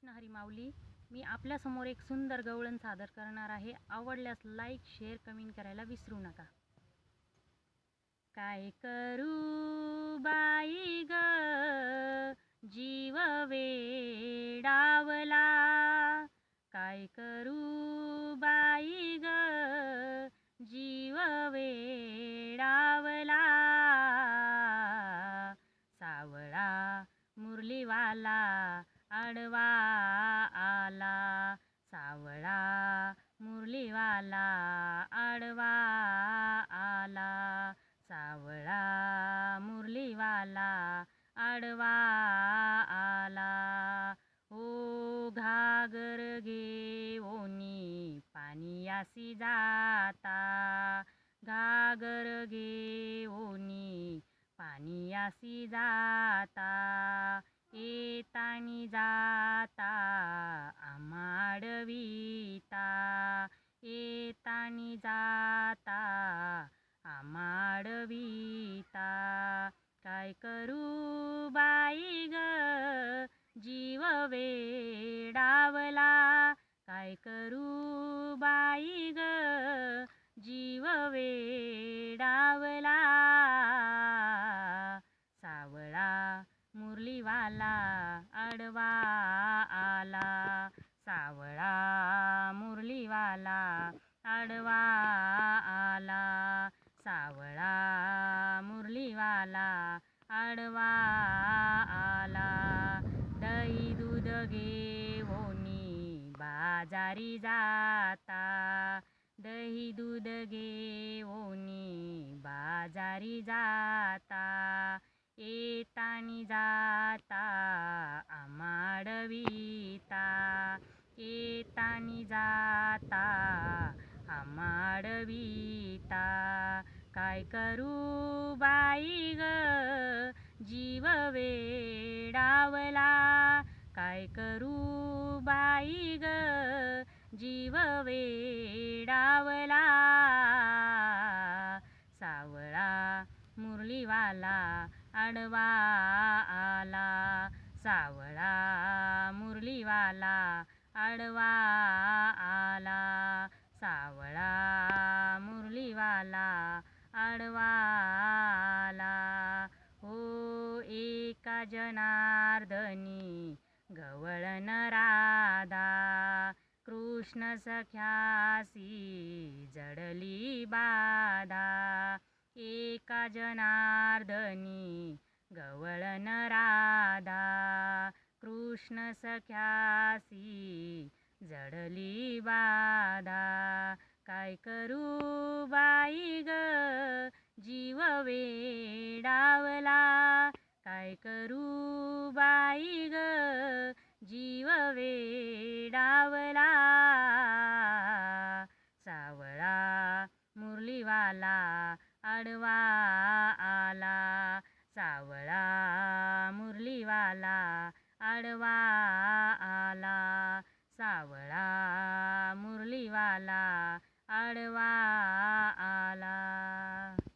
कृष्ण हरी माऊली. मी आपल्यासमोर एक सुंदर गवळण सादर करणार आहे. आवडल्यास लाईक शेअर कमेंट करायला विसरू नका. काय करू बाई ग? जीव वेडावला काय करू बाई ग? जीव वेडावला सावळा मुरलीवाला. आडवा आला सावळा मुरलीवाला आडवा आला सावळा मुरलीवाला आडवा आला. ओ घागर घेऊनी पाणीयासी जाता घागर घेऊनी पाणीयासी जाता. येतानी जाता आमाडविता. येतानी जाता आमाडविता. काय करू बाई ग? जीव वेडावला. काय करू बाई ग? जीव वेडावला. वाला आडवा आला. सावळा मुरलीवाला आडवा आला. सावळा मुरलीवाला आडवा आला. दही दूध घेऊनी बाजारी जाता. दही दूध घेऊनी बाजारी जाता. मी जाता आमाडविता काय करू बाई ग? जीव वेडावला. काय करू बाई ग? जीव वेडावला. सावळा मुरलीवाला आडवा आला. सावळा मुरलीवाला आडवा आला सावळा मुरलीवाला आडवा आला. हो एका जनार्दनी गवळन राधा कृष्ण सख्यासी जडली बाधा. एका जनार्दनी गवळन राधा कृष्ण सख्यासी जडली बाधा. काय करू बाई ग? जीव वेडावला. काय करू बाई ग? जीव वेडावला. सावळा मुरलीवाला आडवा आला. सावळा मुरलीवाला आडवा आला सावळा मुरलीवाला आडवा आला.